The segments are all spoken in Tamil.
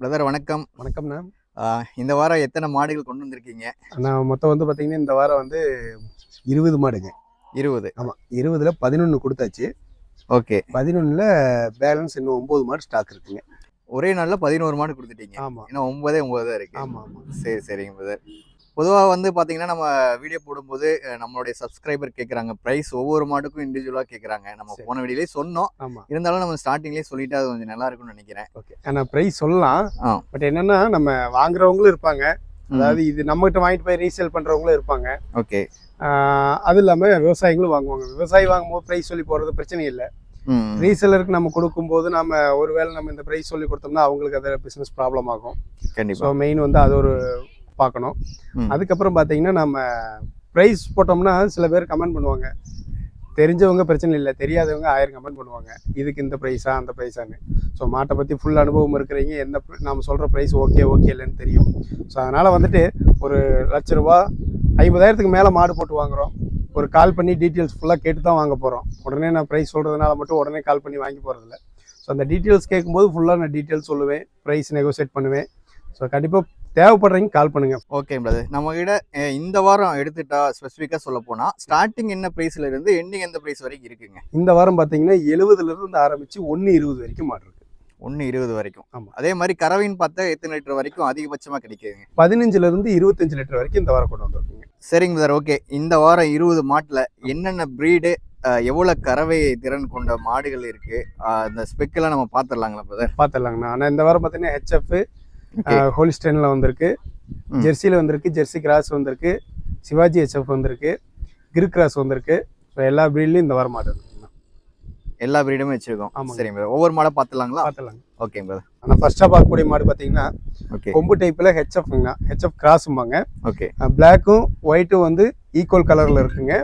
பிரதர் வணக்கம். வணக்கம்ண்ணா. இந்த வாரம் எத்தனை மாடுகள் கொண்டு வந்திருக்கீங்க? நான் மொத்தம் வந்து பார்த்தீங்கன்னா இந்த வாரம் வந்து இருபது மாடுங்க. இருபது. ஆமாம் இருபதுல பதினொன்று கொடுத்தாச்சு. ஓகே. பதினொன்றில் பேலன்ஸ் இன்னும் ஒம்பது மாடு ஸ்டாக் இருக்குங்க. ஒரே நாள்ல பதினோரு மாடு கொடுத்துட்டீங்க. ஆமாம் இன்னும் ஒன்பதே ஒன்பது தான் இருக்கு. ஆமாம் ஆமாம் சரி சரிங்க பிரதர் பொதுவாக வந்து பார்த்தீங்கன்னா நம்ம வீடியோ போடும்போது நம்மளுடைய சப்ஸ்கிரைபர் கேட்குறாங்க ப்ரைஸ் ஒவ்வொரு மாடுக்கும் இண்டிவிஜுவலாக கேட்குறாங்க நம்ம. போன வீடியோலேயே சொன்னோம். இருந்தாலும் நம்ம ஸ்டார்டிங்லேயே சொல்லிட்டு அது கொஞ்சம் நல்லா இருக்கும்னு நினைக்கிறேன். ஓகே ஆனால் ப்ரைஸ் சொல்லலாம். பட் என்னன்னா நம்ம வாங்குறவங்களும் இருப்பாங்க. அதாவது இது நம்மகிட்ட வாங்கிட்டு போய் ரீசேல் பண்ணுறவங்களும் இருப்பாங்க. ஓகே அது இல்லாமல் விவசாயிகளும் வாங்குவாங்க. விவசாயி வாங்கும்போது ப்ரைஸ் சொல்லி போடுறது பிரச்சனை இல்லை. ரீசேலருக்கு நம்ம கொடுக்கும்போது நம்ம ஒருவேளை நம்ம இந்த ப்ரைஸ் சொல்லி கொடுத்தோம்னா அவங்களுக்கு அது பிஸ்னஸ் ப்ராப்ளம் ஆகும். ஸோ கண்டிப்பாக மெயின் வந்து அது ஒரு பார்க்கணும். அதுக்கப்புறம் பார்த்தீங்கன்னா நம்ம ப்ரைஸ் போட்டோம்னா சில பேர் கமெண்ட் பண்ணுவாங்க. தெரிஞ்சவங்க பிரச்சனை இல்லை தெரியாதவங்க ஆயிரம் கமெண்ட் பண்ணுவாங்க. இதுக்கு இந்த ப்ரைஸா அந்த ப்ரைஸான்னு ஸோ மாட்டை பற்றி ஃபுல் அனுபவம் இருக்கிறீங்க எந்த pr- நாம சொல்கிற ப்ரைஸ் ஓகே ஓகே இல்லைன்னு தெரியும். ஸோ அதனால் வந்துட்டு ஒரு லட்ச ரூபா ஐம்பதாயிரத்துக்கு மேலே மாடு போட்டு வாங்குறோம். ஒரு கால் பண்ணி டீட்டெயில்ஸ் ஃபுல்லாக கேட்டு தான் வாங்க போகிறோம் உடனே நான் ப்ரைஸ் சொல்கிறதுனால மட்டும் உடனே கால் பண்ணி வாங்கி போகிறதில்ல ஸோ அந்த டீட்டெயில்ஸ் கேட்கும்போது ஃபுல்லாக நான் டீட்டெயில்ஸ் சொல்லுவேன் ப்ரைஸ் நெகோசியேட் பண்ணுவேன். ஸோ கண்டிப்பாக தேவைப்படுறீங்க கால் பண்ணுங்கள் ஓகே பிரதர் நம்ம கிட்ட இந்த வாரம் எடுத்துட்டா ஸ்பெசிஃபிக்காக சொல்ல போனால் ஸ்டார்டிங் என்ன ப்ரைஸ்ல இருந்து எண்டிங் எந்த ப்ரைஸ் வரைக்கும் இருக்குங்க? இந்த வாரம் பார்த்தீங்கன்னா எழுபதுல இருந்து ஆரம்பிச்சு ஒன்று இருபது வரைக்கும் மாடு இருக்கு. ஒன்று இருபது வரைக்கும். ஆமா. அதே மாதிரி கறவைன்னு பார்த்தா எத்தனை லிட்டர் வரைக்கும் அதிகபட்சமாக கிடைக்குதுங்க? பதினஞ்சுல இருந்து இருபத்தஞ்சு லிட்டர் வரைக்கும் இந்த வாரம் கொண்டு வந்திருக்குங்க. சரிங்க சார் ஓகே இந்த வாரம் இருபது மாட்டில் என்னென்ன ப்ரீடு எவ்வளோ கறவை திறன் கொண்ட மாடுகள் இருக்கு? அஹ், அந்த ஸ்பெக்கெல்லாம் நம்ம பார்த்துடலாங்களா பிரதர் பார்த்துடலாங்கண்ணா. ஆனால் இந்த வாரம் பார்த்தீங்கன்னா ஹெச்எஃப் ஹோலிஸ்டனில் வந்திருக்கு. ஜெர்சியில் வந்திருக்கு ஜெர்சி கிராஸ் வந்திருக்கு சிவாஜி ஹெச்எஃப் வந்திருக்கு கிரு கிராஸ் வந்திருக்கு. ஸோ எல்லா ப்ரீட்லையும் இந்த வாரம் மாடு இருக்குங்கண்ணா எல்லா ப்ரீடுமே வச்சிருக்கோம். ஆமாங்க. சரிங்க பிரதர் ஒவ்வொரு மாடை பார்த்துலாங்களா பார்த்துடலாங்க ஓகே பிரதர் ஆனால் ஃபர்ஸ்ட்டாக பார்க்கக்கூடிய மாடு பார்த்தீங்கன்னா ஓகே கொம்பு டைப்பில் ஹெச்எஃப்ங்கண்ணா ஹெச்எஃப் கிராஸும்பாங்க ஓகே பிளாக்கும் ஒயிட்டும் வந்து ஈக்குவல் கலரில் இருக்குங்க.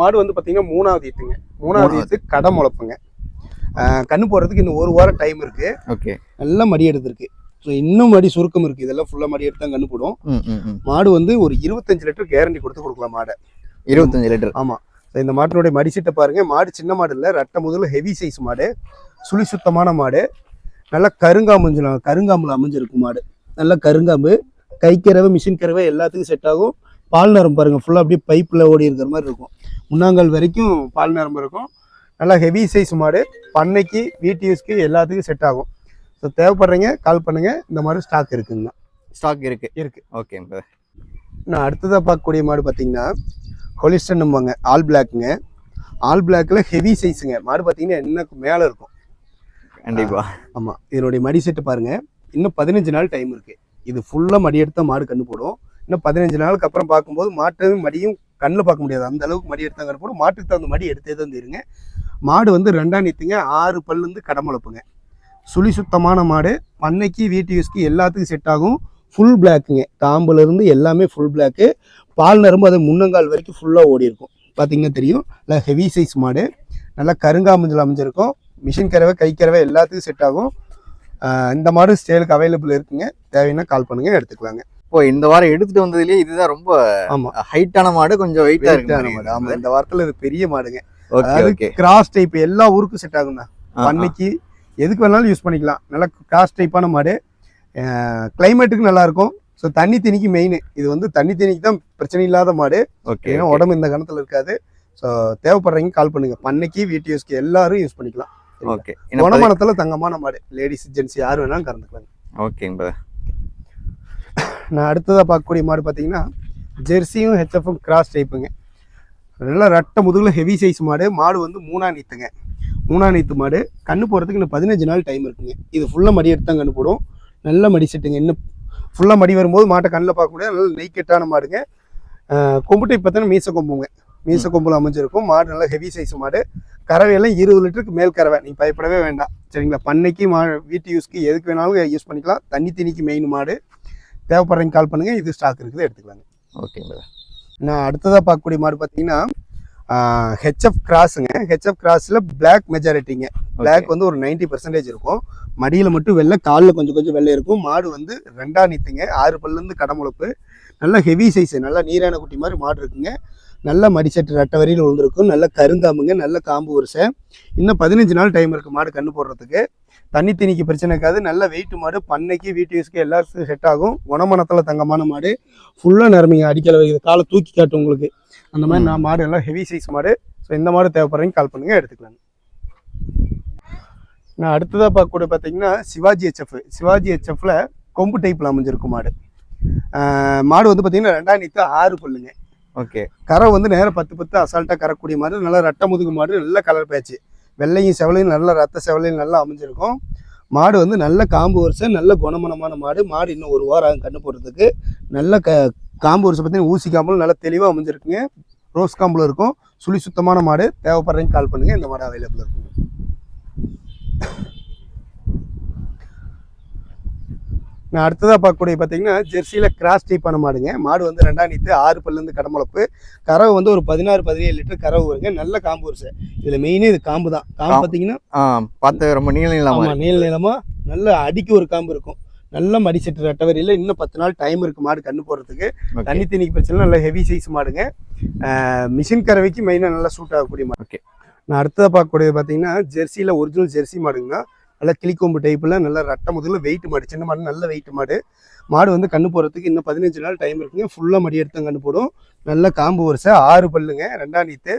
மாடு வந்து பார்த்தீங்கன்னா மூணாவது ஈத்துங்க. மூணாவது. ஈத்து கடை முளைப்புங்க. கண்ணு போடுறதுக்கு இன்னும் ஒரு வாரம் டைம் இருக்கு. ஓகே நல்லா மடி எடுத்திருக்கு. ஸோ இன்னும் மடி சுருக்கம் இருக்கு. இதெல்லாம் ஃபுல்லாக மடி எடுத்து தான் கண்ணு போடும். ம் ம் ம். மாடு வந்து ஒரு இருபத்தஞ்சு லிட்டர் கேரண்டி கொடுத்து கொடுக்கலாம் மாடை. இருபத்தஞ்சு லிட்டர். ஆமாம் இந்த மாட்டினுடைய மடி சீட்டை பாருங்க. மாடு சின்ன மாடு இல்லை. ரெட்டை முதல்ல ஹெவி சைஸ் மாடு. சுழி சுத்தமான மாடு. நல்லா கருங்காம்பு கருங்காம்புல அமைஞ்சிருக்கும் மாடு. நல்லா கருங்காம்பு. கைக்கறவை மிஷின் கறவை எல்லாத்துக்கும் செட் ஆகும். பால் நரம்பு பாருங்க. ஃபுல்லாக அப்படியே பைப்பில் ஓடி இருக்கிற மாதிரி இருக்கும். முன்னாங்கால் வரைக்கும் பால் நரம்பு இருக்கும். நல்லா ஹெவி சைஸ் மாடு. பண்ணைக்கு வீட்டு யூஸ்க்கு எல்லாத்துக்கும் செட் ஆகும். ஸோ தேவைப்படுறீங்க கால் பண்ணுங்க. இந்த மாடு ஸ்டாக் இருக்குங்க. ஸ்டாக் இருக்கு. இருக்கு. ஓகே நான் அடுத்ததாக பார்க்கக்கூடிய மாடு பார்த்தீங்கன்னா ஹொலிஸ்டன்னும்பாங்க ஆல் பிளாக்குங்க ஆல் பிளாக்ல ஹெவி சைஸுங்க மாடு பார்த்தீங்கன்னா என்ன மேலே இருக்கும்? கண்டிப்பா. ஆமாம் இதனுடைய மடி செட்டு பாருங்க. இன்னும் பதினஞ்சு நாள் டைம் இருக்கு. இது ஃபுல்லாக மடி எடுத்தா மாடு கண்ணு போடும். இன்னும் பதினஞ்சு நாளுக்கு அப்புறம் பார்க்கும்போது மாட்டையும் மடியும் கண்ணில் பார்க்க முடியாது. அந்த அளவுக்கு மடி எடுத்தா கண்ணு போடும் மாட்டுக்கு தகுந்த மடி எடுத்தே தான் தெரியுங்க மாடு வந்து ரெண்டாம் நீத்துங்க ஆறு பல்லுந்து கடமுளப்புங்க சுழி சுத்தமான மாடு. பண்ணைக்கு வீட்டு யூஸ்க்கு எல்லாத்துக்கும் செட் ஆகும். ஃபுல் பிளாக்குங்க தாம்புல இருந்து எல்லாமே ஃபுல் பிளாக்கு பால் நரம்பு அது முன்னங்கால் வரைக்கும் ஃபுல்லாக ஓடி இருக்கும் பார்த்தீங்கன்னா தெரியும். நல்லா ஹெவி சைஸ் மாடு. நல்லா கருங்காமஞ்சல் அமைஞ்சிருக்கும். மிஷின் கறவை கை கறவை எல்லாத்துக்கும் செட் ஆகும். இந்த மாடு ஸ்டேலுக்கு அவைலபிள் இருக்குங்க. தேவைன்னா கால் பண்ணுங்க எடுத்துக்கலாங்க. இப்போ இந்த வாரம் எடுத்துட்டு வந்ததுலயே இதுதான் ரொம்ப ஆமா. ஹைட்டான மாடு. கொஞ்சம் வெயிட்டா வெயிட்டான மாடு. ஆமா இருக்கு இந்த வாரத்துல இது பெரிய மாடுங்க. ஓகே கிராஸ் டைப் எல்லா ஊருக்கும் செட் ஆகும் தான் பண்ணைக்கு எதுக்கு வேணாலும் யூஸ் பண்ணிக்கலாம். நல்லா கிராஸ் டைப்பான மாடு. கிளைமேட்டுக்கு நல்லா இருக்கும். ஸோ தண்ணி தண்ணிக்கு மெயின் இது வந்து தண்ணி தண்ணிக்கு தான் பிரச்சனை இல்லாத மாடு. ஓகே ஏன்னா உடம்பு இந்த கணத்துல இருக்காது. ஸோ தேவைப்படுறீங்க கால் பண்ணுங்க. பண்ணைக்கு வீட்டு எல்லாரும் யூஸ் பண்ணிக்கலாம். ஓகே குணமானத்துல தங்கமான மாடு. லேடிஸ் ஜென்ஸ் யார் வேணாலும் கறந்துக்கலாம் ஓகேங்க பிரதர் நான் அடுத்ததாக பார்க்கக்கூடிய மாடு பார்த்தீங்கன்னா ஜெர்சியும் ஹெச்எஃப்பும் கிராஸ் டைப்புங்க நல்லா ரெட்டை முதுகில் ஹெவி சைஸ் மாடு. மாடு வந்து மூணா நீத்துங்க. மூணா நீத்து மாடு. கண்ணு போடுறதுக்கு இன்னும் பதினஞ்சு நாள் டைம் இருக்குங்க. இது ஃபுல்லாக மடி எடுத்து தான் கண்ணு போடும். நல்ல மடி செட்டுங்க இன்னும் ஃபுல்லாக மடி வரும்போது மாட்டை கண்ணில் பார்க்க முடியாது. நல்ல நெய்க்கெட்டான மாடுங்க. ஆஹ் கொம்பு டைப் பார்த்தீங்கன்னா மீச கொம்புங்க. மீச கொம்புல அமைஞ்சிருக்கும். மாடு நல்லா ஹெவி சைஸ் மாடு. கறவையெல்லாம் இருபது லிட்டருக்கு மேல் கறவை. நீங்கள் பயப்படவே வேண்டாம். சரிங்களா? பண்ணைக்கு மா வீட்டு யூஸ்க்கு எதுக்கு வேணாலும் யூஸ் பண்ணிக்கலாம். தண்ணி தண்ணிக்கு மெயின் மாடு. தேவைப்படுறீங்க கால் பண்ணுங்க. இது ஸ்டாக் இருக்குது. எடுத்துக்கலாங்க. ஓகே பிரதர் நான் அடுத்ததாக பார்க்கக்கூடிய மாடு பார்த்தீங்கன்னா ஹெச்எஃப் கிராஸுங்க ஹெச்எஃப் கிராஸில் பிளாக் மெஜாரிட்டிங்க பிளாக் வந்து ஒரு 90% பர்சன்டேஜ் இருக்கும். மடியில் மட்டும் வெள்ளை காலில் கொஞ்சம் கொஞ்சம் வெள்ளை இருக்கும். மாடு வந்து ரெண்டா நீத்துங்க ஆறு பல்லுலேருந்து கடமுளப்பு நல்லா ஹெவி சைஸ் நல்லா நீரான குட்டி மாதிரி மாடு இருக்குங்க. நல்ல மடிச்சட்டு ரெட்டை வரியில் விழுந்திருக்கும் நல்ல கருங்காம்புங்க நல்ல காம்பு வரிசை இன்னும் பதினஞ்சு நாள் டைம் இருக்குது மாடு கண்ணு போடுறதுக்கு. தண்ணி தண்ணிக்கு பிரச்சனை இருக்காது. நல்ல வெயிட் மாடு. பண்ணைக்கு வீட்டு யூஸ்க்கு எல்லாத்துக்கும் செட் ஆகும். குணமனத்தில் தங்கமான மாடு. ஃபுல்லாக நிரம்பிங்க அடிக்கல காலை தூக்கி காட்டும் உங்களுக்கு. அந்த மாதிரி. நான் மாடு எல்லாம் ஹெவி சைஸ் மாடு. ஸோ இந்த மாடு தேவைப்படுறீங்க கால் பண்ணுங்க எடுத்துக்கலாம். நான் அடுத்ததாக பார்க்கக்கூடிய பார்த்தீங்கன்னா சிவாஜி ஹெச்எஃப் சிவாஜி ஹெச்எஃப்ல கொம்பு டைப்பில் அமைஞ்சிருக்கும் மாடு. மாடு வந்து பார்த்தீங்கன்னா ரெண்டாம் நீத்து ஆறு பல்லுங்க. ஓகே. கரை வந்து நேரம் பத்து பத்து அசால்ட்டாக கறக்கூடிய மாடு. நல்லா ரட்ட முதுகு மாடு நல்ல கலர் பேச்சு வெள்ளையும் செவலையும் நல்ல ரத்த செவலையும் நல்லா அமைஞ்சிருக்கும். மாடு வந்து நல்ல காம்பு வருஷம் நல்ல குணமனமான மாடு. மாடு இன்னும் ஒரு வாரம் கண்ணு போடுறதுக்கு. நல்ல க காம்பு வருஷம் பார்த்தீங்கன்னா ஊசி காம்புல நல்லா தெளிவாக அமைஞ்சிருக்குங்க. ரோஸ் காம்பில் இருக்கும். சுழி சுத்தமான மாடு. தேவைப்படுறீங்க கால் பண்ணுங்க. இந்த மாடு அவைலபிள் இருக்குங்க. நான் அடுத்ததாக பார்க்கக்கூடிய பார்த்தீங்கன்னா ஜெர்சியில் கிராஸ் டைப்பான மாடுங்க. மாடு வந்து ரெண்டாம் நீத்து ஆறு பல்லேருந்து கடமுளப்பு கறவை வந்து ஒரு பதினாறு பதினேழு லிட்டர் கறவை வருங்க நல்ல காம்பு வருஷம் இதில் மெயினே இது காம்பு தான். காம்பு காம். பார்த்தீங்கன்னா பார்த்து ரொம்ப நீள நீளமா ஆமாம் நீள நீளமாக நல்ல அடிக்கு ஒரு காம்பு இருக்கும். நல்ல மடி செட்டு ரெட்டவரியில் இன்னும் பத்து நாள் டைம் இருக்கு மாடு கண்ணு போடுறதுக்கு. தண்ணி தண்ணிக்கு பிரச்சனை நல்ல ஹெவி சைஸ் மாடுங்க. மிஷின் கறவைக்கு மெயினாக நல்லா சூட் ஆகக்கூடிய மாடு. Okay. நான் அடுத்ததாக பார்க்கக்கூடியது பார்த்தீங்கன்னா ஜெர்சியில் ஒரிஜினல் ஜெர்சி மாடுங்கன்னா நல்லா கிளிக்கொம்பு டைப்பில் நல்ல ரட்டை முதல்ல வெயிட் மாடு சின்ன மாடு நல்ல வெயிட் மாடு. மாடு வந்து கண்ணு போடுறதுக்கு இன்னும் பதினஞ்சு நாள் டைம் இருக்குங்க. ஃபுல்லாக மடி எடுத்து கண்ணு போடும். நல்ல காம்பு வருஷம் ஆறு பல்லுங்க ரெண்டாம் நீத்து.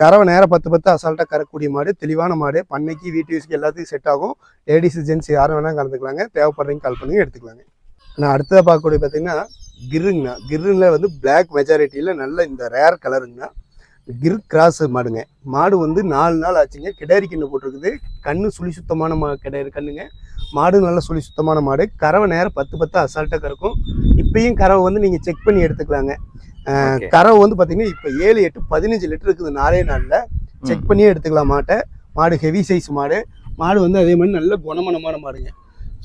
கறவை நேரம் பத்து பத்து அசால்ட்டாக கறக்கூடிய மாடு தெளிவான மாடு பண்ணைக்கு வீட்டு யூஸ்க்கு எல்லாத்துக்கும் செட் ஆகும். லேடிஸ் ஜென்ஸ் யாரும் வேணால் கலந்துக்கலாங்க. தேவைப்படுறீங்க கால் பண்ணுங்க எடுத்துக்கலாங்க. நான் அடுத்ததாக பார்க்கக்கூடிய பார்த்தீங்கன்னா கிருங்கண்ணா கிருங்கில் வந்து பிளாக் மெஜாரிட்டியில் நல்ல இந்த ரேர் கலருங்கண்ணா கிர் கிராஸ் மாடுங்க. மாடு வந்து நாலு நாள் ஆச்சுங்க. கிடாரி கண்ணு போட்டிருக்குது. கண்ணு சுழி சுத்தமான மா கிடாரி கண்ணுங்க. மாடு நல்ல சுழி சுத்தமான மாடு. கறவை நேரம் பத்து பத்து அசால்ட்டாக கறக்கும். இப்பயும் கறவை வந்து நீங்கள் செக் பண்ணி எடுத்துக்கலாங்க. கறவை வந்து பார்த்தீங்கன்னா இப்போ ஏழு எட்டு பதினஞ்சு லிட்டர் இருக்குது நாலே நாளில். செக் பண்ணியே எடுத்துக்கலாம் மாட்டை. மாடு ஹெவி சைஸ் மாடு. மாடு வந்து அதே மாதிரி நல்ல குணமனமான மாடுங்க.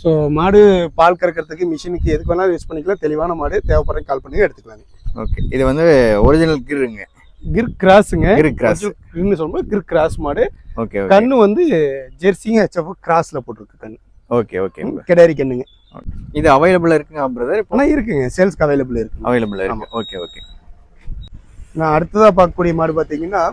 ஸோ மாடு பால் கறக்கிறதுக்கு மிஷினுக்கு எதுக்கு வேணாலும் யூஸ் பண்ணிக்கலாம். தெளிவான மாடு. தேவைப்படுற கால் பண்ணி எடுத்துக்கலாங்க. ஓகே. இது வந்து ஒரிஜினல் கிருங்க. கிர் கிராஸுங்க. கிரு கிராஸ். கிர்னு சொல்லும்போது கிர் கிராஸ் மாடு. ஓகே கண்ணு வந்து ஜெர்சியும் ஹெச்எஃப் கிராஸ்ல போட்டிருக்கு கண்ணு. Okay okay. கிடாரி கண்ணுங்க இது அவைலபிளா இருக்குங்க பிரதர் ஆனால் இருக்குங்க சேல்ஸ்க்கு அவைலபிள் இருக்கு. அவைலபிளா இருக்கு. Okay okay. நான் அடுத்ததாக பார்க்கக்கூடிய மாடு பார்த்தீங்கன்னா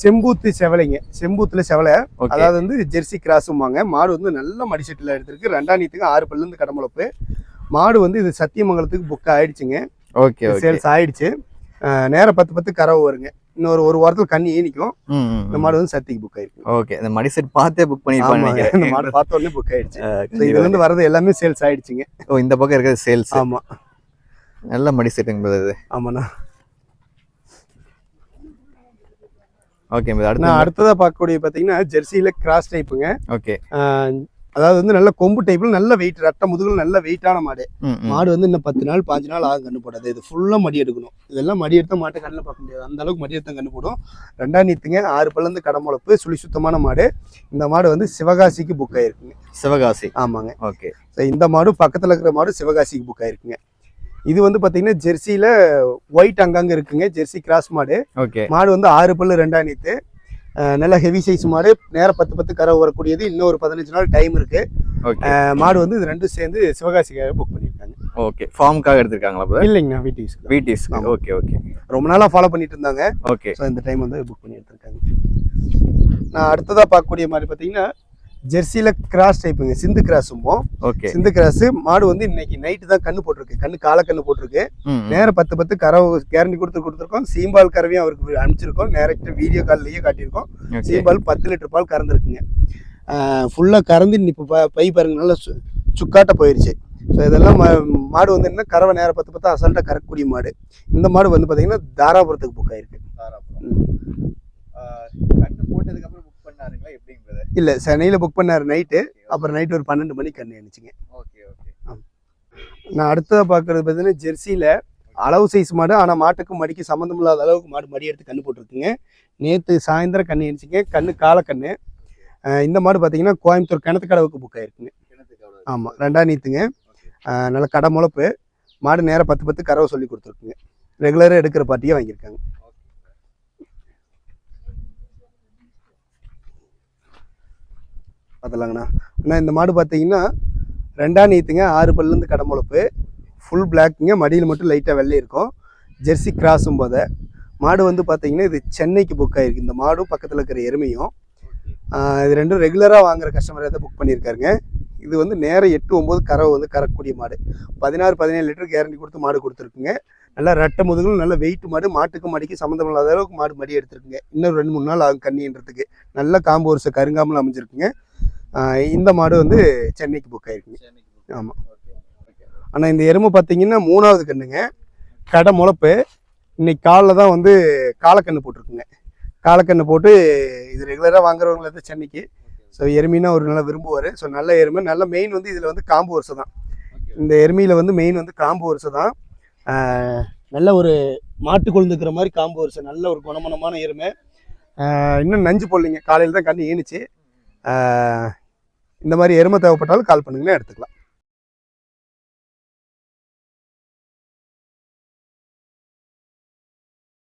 செம்பூத்து செவலைங்க. செம்பூத்துல செவலை. அதாவது வந்து ஜெர்சி கிராஸும்பாங்க. மாடு வந்து நல்ல மடிசெட்டில் எடுத்திருக்கு. ரெண்டாம் நீத்துக்கு ஆறு பல்லுந்து கடமுளப்பு மாடு வந்து இது சத்தியமங்கலத்துக்கு புக் ஆயிடுச்சுங்க. ஓகே சேல்ஸ் ஆயிடுச்சு. நேரம் பத்து பத்து கறவை வருங்க. இன்னொரு ஒரு வாரத்தில் கண்ணி ஈனிக்கும் ம் ம், இந்த. மாடு வந்து சத்திக்கு புக் ஆயிருக்கு. ஓகே இந்த மடி செட் பார்த்தே புக் பண்ணிருப்பாங்க இந்த மாடு பார்த்த உடனே புக் ஆயிடுச்சு. இதுல இருந்து வரது எல்லாமே சேல்ஸ் ஆயிடுச்சுங்க. ஓ இந்த பக்கம் இருக்கிறது சேல்ஸ் ஆமா. நல்ல மடி செட்டுங்க இது. ஆமாண்ணா. ஓகே அடுத்து நான் அடுத்ததா பார்க்கக்கூடிய பார்த்தீங்கன்னா ஜெர்சியில கிராஸ் டைப்புங்க ஓகே. அதாவது வந்து நல்ல கொம்பு டைப்ல நல்ல வெயிட் ரட்ட முதுகுல நல்ல வெயிட்டான மாடு. மாடு வந்து இன்னும் பத்து நாள் பாஞ்சு நாள் ஆகும் கண்ணு போடாது இது ஃபுல்லா மடி எடுக்கணும். இதெல்லாம் மடி எடுத்த மாட்டை கண்ணில் பார்க்க முடியாது. அந்த அளவுக்கு மடி எடுத்த கண்ணு போடும். ரெண்டாம் நீத்துங்க ஆறு பல்லந்து கடமுளப்பு சுழி சுத்தமான மாடு. இந்த மாடு வந்து சிவகாசிக்கு புக் ஆயிருக்குங்க. சிவகாசி. ஆமாங்க. ஓகே. இந்த மாடு பக்கத்தில் இருக்கிற மாடு சிவகாசிக்கு புக் ஆயிருக்குங்க. இது வந்து பார்த்தீங்கன்னா ஜெர்சியில் ஒயிட் அங்கங்க இருக்குங்க. ஜெர்சி கிராஸ் மாடு. ஓகே. மாடு வந்து ஆறு பல்லு ரெண்டாம் நீத்து. நல்ல ஹெவி சைஸ் மாடு. நேரம் பத்து பத்து கறவை வரக்கூடியது. இன்னும் ஒரு பதினஞ்சு நாள் டைம் இருக்கு. மாடு வந்து இது ரெண்டும் சேர்ந்து சிவகாசிக்காக புக் பண்ணியிருக்காங்க. ஓகே ஃபார்முக்காக எடுத்திருக்காங்களா இல்லைங்கண்ணா வீட்டு யூஸ் வீட்டிஸ். ஓகே ஓகே ரொம்ப நாளாக ஃபாலோ பண்ணிட்டு இருந்தாங்க. ஓகே ஸோ இந்த டைம் வந்து புக் பண்ணி எடுத்திருக்காங்க. நான் அடுத்ததாக பார்க்கக்கூடிய மாதிரி பார்த்தீங்கன்னா ஜெர்சியில் கிராஸ் டைப்புங்க சிந்து கிராஸும்போம் ஓகே சிந்து கிராஸ் மாடு வந்து இன்னைக்கு நைட்டு தான் கண்ணு போட்டிருக்கு. கண்ணு கால கண்ணு போட்டிருக்கு. நேரம் பத்து பத்து கறவை கேரண்டி கொடுத்து கொடுத்துருக்கோம். சீம்பால் கறவையும் அவருக்கு அனுப்பிச்சிருக்கோம். நேரக்ட் வீடியோ கால்லையே காட்டியிருக்கோம். சீம்பால் பத்து லிட்டர் பால் கறந்துருக்குங்க. ஃபுல்லாக கறந்து இப்போ ப- பை பாருங்க. நல்லா சு சுக்காட்ட போயிருச்சு. ஸோ இதெல்லாம் மா- மாடு வந்து என்ன கறவை நேரம் பத்து பத்து அசால்ட்டாக கறக்கக்கூடிய மாடு. இந்த மாடு வந்து பார்த்தீங்கன்னா தாராபுரத்துக்கு புக் ஆயிருக்கு. கண்ணு போட்டதுக்கு அப்புறம் புக் பண்ணாருங்களா? எப்படிங்க பிரதர் இல்லை சென்னையில் புக் பண்ணார் நைட்டு அப்புறம் நைட்டு ஒரு பன்னெண்டு மணிக்கு கண்ணு அனுப்பிச்சிங்க ஓகே ஓகே நான் அடுத்ததாக பார்க்குறது பார்த்தீங்கன்னா ஜெர்சியில் அளவு சைஸ் மாடு ஆனால் மாட்டுக்கு மடிக்கு சம்மந்தம் இல்லாத அளவுக்கு மாடு மடி எடுத்து கண்ணு போட்டிருக்குங்க. நேற்று சாயந்தரம் கண்ணு அனுப்பிச்சிங்க கண்ணு காலக்கண்ணு இந்த மாடு பார்த்தீங்கன்னா கோயம்புத்தூர் கிணத்து கடவுக்கு புக் ஆயிருக்குங்க ஆமாம் ரெண்டாம் நீத்துங்க. நல்ல கடை முளப்பு. மாடு நேரம் பத்து பத்து கறவை சொல்லி கொடுத்துருக்குங்க. ரெகுலராக எடுக்கிற பார்ட்டியே வாங்கியிருக்காங்க. பார்த்துலாங்கண்ணா அண்ணா இந்த மாடு பார்த்தீங்கன்னா ரெண்டாம் நீத்துங்க ஆறு பல்லேருந்து கடை ஃபுல் பிளாக்குங்க மடியில் மட்டும் லைட்டாக வெள்ளை இருக்கும். ஜெர்சி கிராஸும் போத. மாடு வந்து பார்த்தீங்கன்னா இது சென்னைக்கு புக் ஆகிருக்கு இந்த மாடும் பக்கத்தில் இருக்கிற எருமையும். இது ரெண்டும் ரெகுலராக வாங்குற கஸ்டமரை தான் புக் பண்ணியிருக்காருங்க. இது வந்து நேரம் எட்டு ஒம்பது கறவை வந்து கறக்கக்கூடிய மாடு. பதினாறு பதினேழு லிட்டர் கேரண்டி கொடுத்து மாடு கொடுத்துருக்குங்க. நல்லா ரெட்டை முதுகலும் நல்ல வெயிட் மாடு. மாட்டுக்கு மடிக்கு சம்மந்தம் இல்லாத அளவுக்கு மாடு மடி எடுத்துருக்குங்க. இன்னும் ரெண்டு மூணு நாள் ஆகும் கண்ணின்றதுக்கு நல்ல காம்பு வருஷம் கருங்காமல் அமைஞ்சிருக்குங்க. இந்த மாடு வந்து சென்னைக்கு புக் ஆயிருக்குங்க. ஆமா. ஆனால் இந்த எருமை பார்த்தீங்கன்னா மூணாவது கண்ணுங்க. கடை முளப்பு. இன்னைக்கு காலைல தான் வந்து காலக்கண்ணு போட்டிருக்குங்க. காலக்கண்ணு போட்டு இது ரெகுலராக வாங்குறவங்கள தான் சென்னைக்கு. ஸோ எருமைனா ஒரு நல்லா விரும்புவார் ஸோ நல்ல எருமை நல்ல மெயின் வந்து இதில் வந்து காம்பு வருஷம் தான். இந்த எருமையில் வந்து மெயின் வந்து காம்பு வருஷம் தான். நல்ல ஒரு மாட்டு கொழுந்துக்கிற மாதிரி காம்பு வருஷம் நல்ல ஒரு குணமனமான எருமை. இன்னும் நஞ்சு போடலைங்க. காலையில் தான் கண்ணு ஈனுச்சு ஆஹ் இந்த மாதிரி எருமை தேவைப்பட்டாலும் கால் பண்ணுங்கன்னா எடுத்துக்கலாம்.